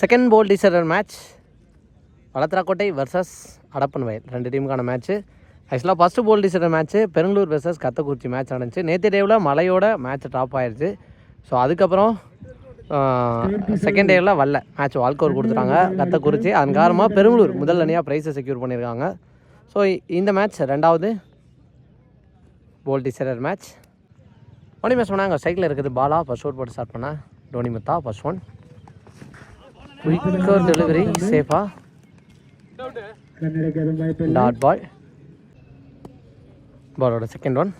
Second pool decider match Valathrakottai versus Adappan Vayal. ரெண்டு டீமுக்கான match ஆக்சுவலாக first pool decider match Perungalur versus Kathakurichi match நடந்துச்சு. நேற்று டேவில் மழையோட மேட்ச் டாப் ஆயிடுச்சு ஸோ அதுக்கப்புறம் செகண்ட் டேவில் வரல. மேட்ச் வால்கோர் கொடுத்துட்டாங்க கத்தக்குறிச்சி. அதன் காரணமாக பெரங்களூர் முதல் அணியாக ப்ரைஸை செக்யூர் பண்ணியிருக்காங்க. ஸோ இந்த மேட்ச் ரெண்டாவது pool decider match only match பண்ணாங்க. சைக்கிளில் இருக்குது பாலா. ஃபஸ்ட் ஓட் போட்டு ஸ்டார்ட் பண்ணேன் Tony Mutha. First one quicker delivery சேஃபா டாட் பாய் பாலோட செகண்ட் ஒன்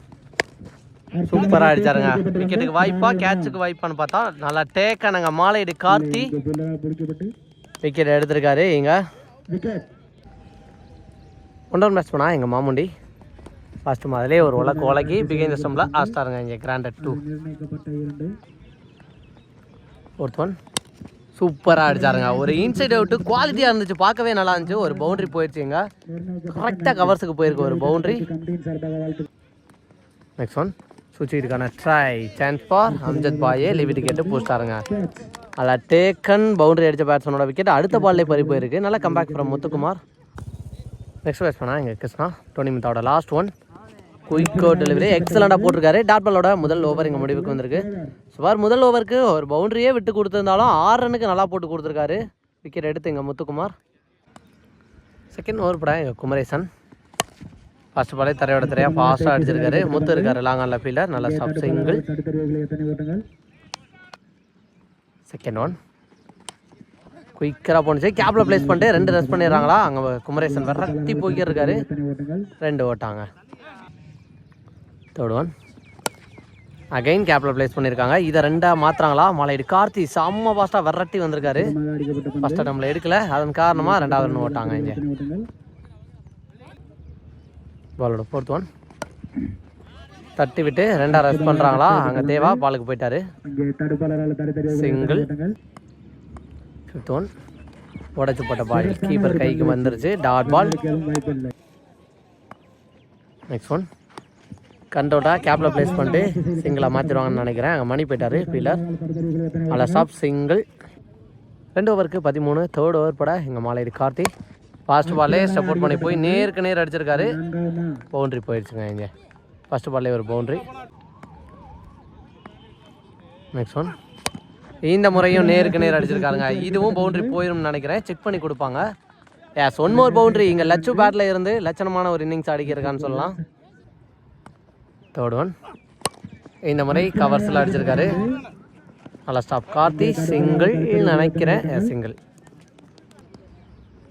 சூப்பராக அடிச்சாருங்க. விக்கெட்டுக்கு வாய்ப்பா கேட்சுக்கு வாய்ப்பான்னு பார்த்தா நல்லா டேக்கானுங்க மாலையீடு கார்த்தி. விக்கெட் எடுத்திருக்காரு இங்க. ஒன்றரை மேட்ச் போனா எங்கள் மாமுண்டி? ஃபஸ்ட்டு முதலே ஒரு உலக உலகி பிகேந்திர சம்பளம் ஆஸ்டாருங்க இங்கே கிராண்டட் டூ ஃபோர்த் ஒன் சூப்பராக அடிச்சாருங்க. ஒரு இன்சைட் அவுட்டு குவாலிட்டியாக இருந்துச்சு. பார்க்கவே நல்லா இருந்துச்சு. ஒரு பவுண்டரி போயிடுச்சுங்க கரெக்டாக கவர்ஸுக்கு போயிருக்கு ஒரு பவுண்டரி நெக்ஸ்ட் ஒன் சுச்சிட்டுக்கான ட்ரை சான்ஸ் ஃபார் அம்ஜத் பாயே லிவிட்டு கேட்டு பூஸ்டாருங்க அதில் டேக்கன் பவுண்டரி அடித்த பேட்ஸ்மனோட விக்கெட் அடுத்த பால்லே பறி போயிருக்கு. நல்லா கம்பேக் ஃப்ரம் முத்துக்குமார். நெக்ஸ்ட் பேட்ஸ்மனா எங்கள் கிருஷ்ணா. டோனி மித்தாவோட லாஸ்ட் ஒன் குயிக்கோ டெலிவரி எக்ஸலண்டாக போட்டிருக்காரு. டாட் பாலோட முதல் ஓவர் எங்கள் முடிவுக்கு வந்திருக்கு. சுமார் முதல் ஓவருக்கு ஒரு பவுண்டரியே விட்டு கொடுத்துருந்தாலும் ஆறு ரனுக்கு நல்லா போட்டு கொடுத்துருக்காரு. விக்கெட் எடுத்து எங்கள் முத்துக்குமார். செகண்ட் ஓவர் படம் எங்கள் குமரேசன். ஃபர்ஸ்ட் பாலே தரையோட தரையாக ஃபாஸ்ட்டாக அடிச்சிருக்காரு. முத்து இருக்காரு லாங் ஆன் ஃபீல்டர் நல்ல சப் சிங்கிள் செகண்ட் ஒன் குயிக்கராக போணுச்சு. கேப்பில் ப்ளேஸ் பண்ணிட்டு ரெண்டு ரெஸ்ட் பண்ணிடுறாங்களா? அங்கே குமரேசன் விரட்டி போய்க்கிருக்காரு ரெண்டு ஓட்டாங்க. தேர்ட் ஒன் அகைன் கேப்பில் ப்ளேஸ் பண்ணியிருக்காங்க இதை ரெண்டாக மாற்றுறாங்களா மலையடி கார்த்தி செம்ம ஃபாஸ்ட்டாக விரட்டி வந்திருக்காரு. ஃபஸ்ட் அட்டம்பில் எடுக்கல. அதன் காரணமாக ரெண்டாவது ரன் ஓட்டாங்க இங்கே. பாலோட ஃபோர்த் ஒன் தட்டி விட்டு ரெண்டா ரெஸ்ட் பண்ணுறாங்களா அங்கே தேவா பாலுக்கு போயிட்டாரு. சிங்கிள் ஃபிஃப்த் ஒன் உடச்சு போட்ட பால் கீப்பர் கைக்கு வந்துருச்சு. டாட் பால் நெக்ஸ்ட் ஒன் கண்டோட்டாக கேப்பில் ப்ளேஸ் பண்ணிட்டு சிங்கிளாக மாற்றிடுவாங்கன்னு நினைக்கிறேன். அங்கே மணி போயிட்டார் ஃபீலர் தடுத்தறிவுகளை அதில் ஸ்டாப் சிங்கிள் ரெண்டு ஓவருக்கு பதிமூணு தேர்ட் ஓவர் பட எங்கள் மாலையடி கார்த்தி. ஃபாஸ்ட் பால்லே சப்போர்ட் பண்ணி போய் நேருக்கு நேர் அடிச்சிருக்காரு. பவுண்ட்ரி போயிடுச்சுங்க இங்கே. ஃபஸ்ட் பால்லே ஒரு பவுண்ட்ரி நெக்ஸ்ட் ஒன் இந்த முறையும் நேருக்கு நேர் அடிச்சிருக்காருங்க. இதுவும் பவுண்ட்ரி போயிடும்னு நினைக்கிறேன். செக் பண்ணி கொடுப்பாங்க. ஏஸ் ஒன் மோர் பவுண்ட்ரி இங்கே லட்சு பேட்டில் இருந்து லட்சணமான ஒரு இன்னிங்ஸ் அடிக்கிருக்கான்னு சொல்லலாம். தேர்ட் ஒன் இந்த முறை கவர்ஸில் அடிச்சிருக்காரு. நல்லா ஸ்டாப் கார்த்தி சிங்கிள் நினைக்கிறேன் சிங்கிள்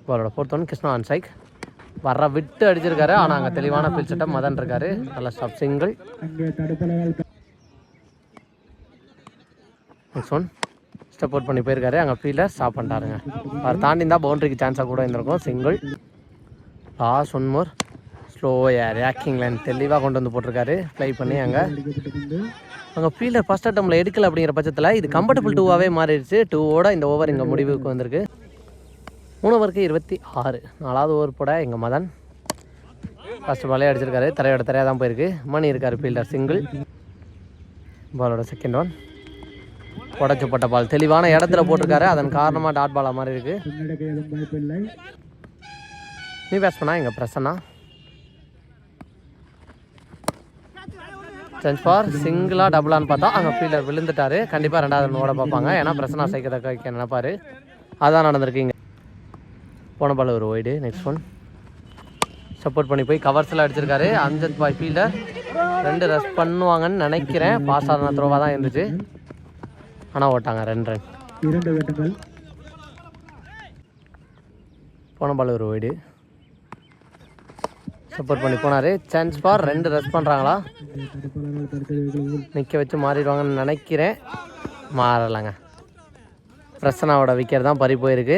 பாலோட ஃபோர்த் ஒன் கிருஷ்ணா ஆன் சைக் வர்ற விட்டு அடிச்சிருக்காரு. ஆனால் அங்கே தெளிவான பில் மதன் இருக்காரு. நல்லா stop single next one step out பண்ணி போயிருக்காரு. அங்கே ஃபீல்டர் ஸ்டாப் பண்ணிட்டாருங்க. அவர் தாண்டி இருந்தால் பவுண்டரிக்கு சான்ஸாக கூட இருந்திருக்கும். சிங்கிள் லாஸ்ட் ஒன் மோர் ஸ்லோவாக ஏர் ரேக்கிங் லைன் தெளிவாக கொண்டு வந்து போட்டிருக்காரு. ப்ளை பண்ணி அங்கே. அங்கே ஃபீல்டர் ஃபஸ்ட் அட்டம்ல எடுக்கல அப்படிங்கிற பட்சத்தில் இது கம்ஃபர்டபுள் டூவாகவே மாறிடுச்சு. டூவோட இந்த ஓவர் இங்கே முடிவுக்கு வந்திருக்கு. மூணு ஓவருக்கு இருபத்தி ஆறு. நாலாவது ஓவர் போட எங்கள் மதன். ஃபஸ்ட்டு பாலே அடிச்சிருக்காரு. தரையோட தரையாக தான் போயிருக்கு. மணி இருக்கார் ஃபீல்டர் சிங்கிள் பாலோட செகண்ட் ஒன் உடச்சப்பட்ட பால் தெளிவான இடத்துல போட்டிருக்காரு. அதன் காரணமாக டாட் பாலாக மாதிரி இருக்குது நீ பேஸ் பண்ணா எங்கள் பிரசன்னா. சென்ஸ் ஃபார் சிங்கிளாக டபுளான்னு பார்த்தா அங்கே ஃபீல்டர் விழுந்துட்டாரு. கண்டிப்பாக ரெண்டாவது ஓட பார்ப்பாங்க. ஏன்னா பிரசன்னா சைக்கத்தை வைக்க நினைப்பாரு. அதான் நடந்திருக்கீங்க போன பால் ஒரு ஒய்டு நெக்ஸ்ட் ஒன் சப்போர்ட் பண்ணி போய் கவர்ஸில் அடிச்சிருக்காரு. அம்ஜத் பாய் ஃபீல்டர் ரெண்டு ரஸ் பண்ணுவாங்கன்னு நினைக்கிறேன். பாஸ் ஆன த்ரோவாக தான் இருந்துச்சு. ஆனால் ஓட்டாங்க. ரெண்டு ரன் போன பால் ஒரு ஒய்டு சப்போர்ட் பண்ணி போனார். சான்ஸ் பார் ரெண்டு ரஸ் பண்ணுறாங்களா நிற்க வச்சு மாறிடுவாங்கன்னு நினைக்கிறேன். மாறலைங்க. பிரசனாவோட விக்கெட் தான் பறி போயிருக்கு.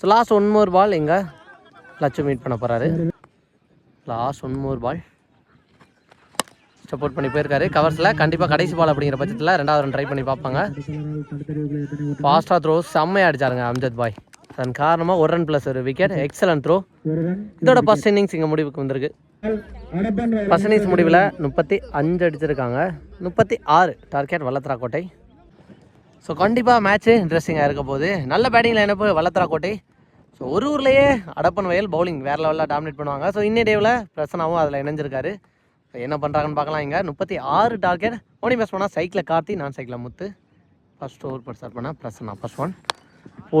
So last one more ball எங்கே? லட்சு மீட் பண்ண போகிறாரு last one more ball support பண்ணி போயிருக்காரு. கவர்ஸில் கண்டிப்பாக கடைசி பால் அப்படிங்கிற பட்சத்தில் ரெண்டாவது ரன் ட்ரை பண்ணி பார்ப்பாங்க. ஃபாஸ்ட்டாக த்ரோ செம்மையாக அடிச்சாருங்க அம்ஜத் பாய். அதன் காரணமாக ஒரு ரன் ப்ளஸ் ஒரு விக்கெட் எக்ஸலன்ட் த்ரோ இதோட ஃபர்ஸ்ட் இன்னிங்ஸ் இங்கே முடிவுக்கு வந்திருக்கு. ஃபர்ஸ்ட் இன்னிங்ஸ் முடிவில் முப்பத்தி அஞ்சு அடிச்சிருக்காங்க. முப்பத்தி ஆறு டார்கெட் வல்லத்ராக்கோட்டை ஸோ கண்டிப்பாக மேட்ச்சு இன்ட்ரெஸ்டிங்காக இருக்க போகுது. நல்ல பேட்டிங் லைனப்பு கோட்டை ஸோ ஒரு ஊர்லேயே அடப்பன் வயல் பவுலிங் வேறு லெவலில் டாமினேட் பண்ணுவாங்க. ஸோ இன்னே டேவில் பிரசனாவும் அதில் இணைஞ்சிருக்காரு. ஸோ என்ன பண்ணுறாங்கன்னு பார்க்கலாம் இங்கே. முப்பத்தி ஆறு டார்கெட் ஓனி பேஸ் பண்ணால் சைக்கிளில் கார்த்தி நான் சைக்கிளில் Muthu. First over but start பண்ணால் Prasanna first one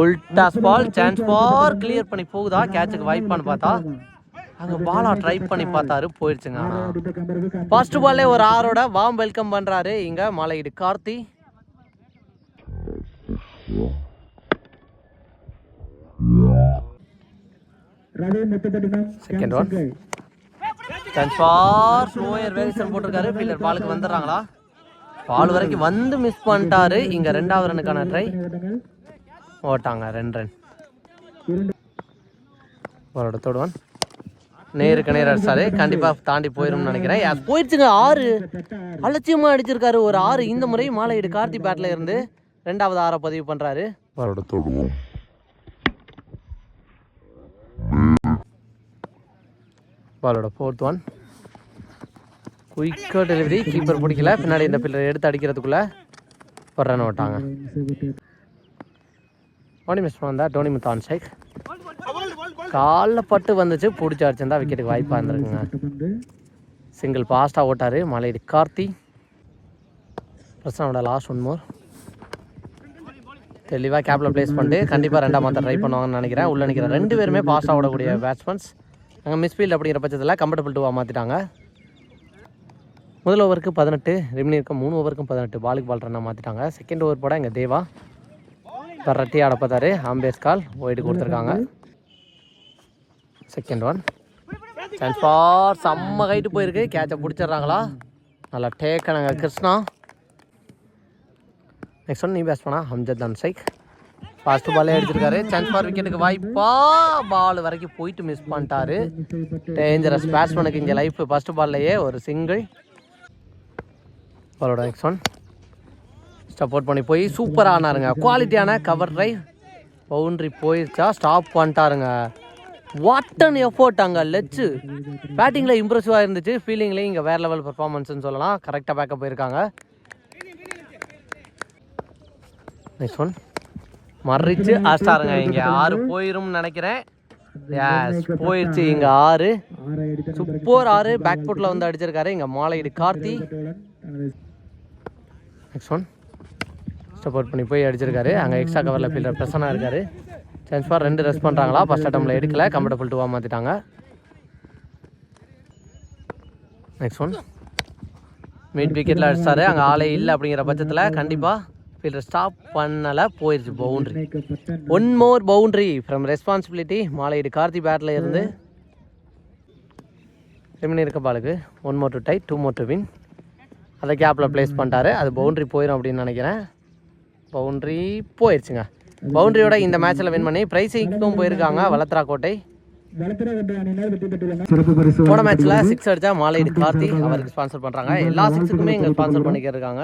full toss ball chance for clear பண்ணி போகுதா? கேட்சுக்கு வாய்ப்பான்னு பார்த்தா அங்கே பாலா ட்ரை பண்ணி பார்த்தாரு போயிடுச்சுங்க ஆனால் ஃபர்ஸ்ட் பால்லே ஒரு ஆரோட வாம் வெல்கம் பண்ணுறாரு இங்கே மலையீடு Karthi. Second one chance for slower variation போட்டிருக்காரு. ஃபீல்டர் பாலுக்கு வந்துடுறாங்களா? பால் வரைக்கும் வந்து மிஸ் பண்ணிட்டாரு. இங்கே ரெண்டாவது ரனுக்கான ட்ரை ஓட்டாங்க ரெண்டு. ரன் அவரோட தொடுவன். நேருக்கு நேர் அடிச்சாரு கண்டிப்பா தாண்டி போயிரும்னு நினைக்கிறேன். போயிடுச்சுங்க ஆறு. அலட்சியமா அடிச்சிருக்காரு ஒரு ஆறு. இந்த முறை மாலையீடு கார்த்தி பேட்ல இருந்து ரெண்டாவது ஆறை பதிவு பண்றாரு. பாலோட ஃபோர்த் ஒன் குயிக்காக டெலிவரி கீப்பர் பிடிக்கல. பின்னாடி இந்த பில்லர் எடுத்து அடிக்கிறதுக்குள்ள ஒரு ரன் ஓட்டாங்க. டோனி மிஸ் பண்ணா டோனி முத்து ஆன் ஸ்ட்ரைக் காலில் பட்டு வந்துச்சு பிடிச்சி அடிச்சிருந்தா விக்கெட்டுக்கு வாய்ப்பாக இருந்திருக்குங்க. சிங்கிள் ஃபாஸ்ட்டாக ஓட்டாரு மலையடி கார்த்தி. பிரச்சனோட லாஸ்ட் ஒன் மோர் தெளிவாக கேப்பில் ப்ளேஸ் பண்ணிட்டு கண்டிப்பாக ரெண்டாம் மாதம் ட்ரை பண்ணுவாங்கன்னு நினைக்கிறேன். உள்ள நிற்கிற ரெண்டு பேருமே ஃபாஸ்ட்டாக ஓடக்கூடிய பேட்ஸ்மேன்ஸ் அங்கே மிஸ்ஃபீல்ட் அப்படிங்கிற பட்சத்தில் கம்ஃபர்டபுள் டூவாக மாற்றிட்டாங்க முதல் ஓவருக்கு பதினெட்டு ரிமினி இருக்க மூணு ஓவருக்கும் பதினெட்டு பாலுக்கு பால் ரன்னாக மாற்றிட்டாங்க செகண்ட் ஓவர் போட எங்கள் தேவா. பரட்டி அடப்பத்தார் பார்த்தாரு. ஆம்பேஸ் கால் ஒயிட் கொடுத்துருக்காங்க. செகண்ட் ஒன் சான்ஸ் ஃபார் செம்ம ஹைட்டு போயிருக்கு. கேட்சை பிடிச்சிடுறாங்களா? நல்லா டேக்கணுங்க கிருஷ்ணா. நெக்ஸ்ட் ஒன் நீ பேஸ் பண்ணா. ஹம்ஜத் அன்சைக் ஃபாஸ்ட் பாலே அடிச்சிருக்காரு. சான்ஸ் ஃபார் விக்கெட்டுக்கு வாய்ப்பா. பால் வரைக்கும் போயிட்டு மிஸ் பண்ணிட்டாரு. டேஞ்சரஸ் பேட்ஸ்மேனுக்கு இங்கே லைஃப் ஃபர்ஸ்ட் பால்லையே ஒரு சிங்கிள் பாலோட நெக்ஸ்ட் ஒன் சப்போர்ட் பண்ணி போய் சூப்பராக ஆனாருங்க. குவாலிட்டியான கவர் ட்ரை பவுண்ட்ரி போயிருச்சா? ஸ்டாப் பண்ணிட்டாருங்க. வாட் அன் எஃபோர்ட் அங்கே லெச்சு. பேட்டிங்கில் இம்ப்ரெசிவாக இருந்துச்சு. ஃபீலிங்லேயும் இங்கே வேறு லெவல் பெர்ஃபார்மன்ஸ்னு சொல்லலாம். கரெக்டாக பேக்கப் போயிருக்காங்க. நெக்ஸ்ட் ஒன் மறிச்சு ஆஸ்டாருங்க இங்கே ஆறு போயிரும்னு நினைக்கிறேன். போயிடுச்சு இங்கே ஆறு. சூப்பர் ஆறு. பேக் ஃபுட்டில் வந்து அடிச்சிருக்காரு. இங்கே மாலையீடு கார்த்தி. நெக்ஸ்ட் ஒன் சப்போர்ட் பண்ணி போய் அடிச்சிருக்காரு. அங்கே எக்ஸ்ட்ரா கவரில் ஃபீல்டர் பிரசனாக இருக்காரு. சான்ஸ் ஃபார் ரெண்டு ரெஸ்ட் பண்ணுறாங்களா ஃபஸ்ட் அட்டம்ல எடுக்கல. கம்ஃபர்டபுள் டூவாக மாற்றிட்டாங்க நெக்ஸ்ட் ஒன் மீட் விக்கெட்டில் அடிச்சாரு. அங்கே ஆளே இல்லை அப்படிங்கிற பட்சத்தில் கண்டிப்பாக ஃபீல்டர் ஸ்டாப் பண்ணலை. போயிடுச்சு boundary one more boundary from responsibility மாலையீடு கார்த்தி பேட்டில் இருந்து ரிமினி இருக்க பாலுக்கு. One more to tie two more to win அதை கேப்பில் ப்ளேஸ் பண்ணிட்டாரு. அது பவுண்ட்ரி போயிடும் அப்படின்னு நினைக்கிறேன். பவுண்ட்ரி போயிடுச்சுங்க பவுண்டரியோட இந்த மேட்ச்சில் வின் பண்ணி ப்ரைஸிங்க்கும் போயிருக்காங்க வளத்ரா கோட்டை போன மேட்ச்சில் சிக்ஸ் அடிச்சா மாலையீடு கார்த்தி அவருக்கு ஸ்பான்சர் பண்ணுறாங்க எல்லா சிக்ஸுக்குமே இங்கே ஸ்பான்சர் பண்ணிக்க இருக்காங்க.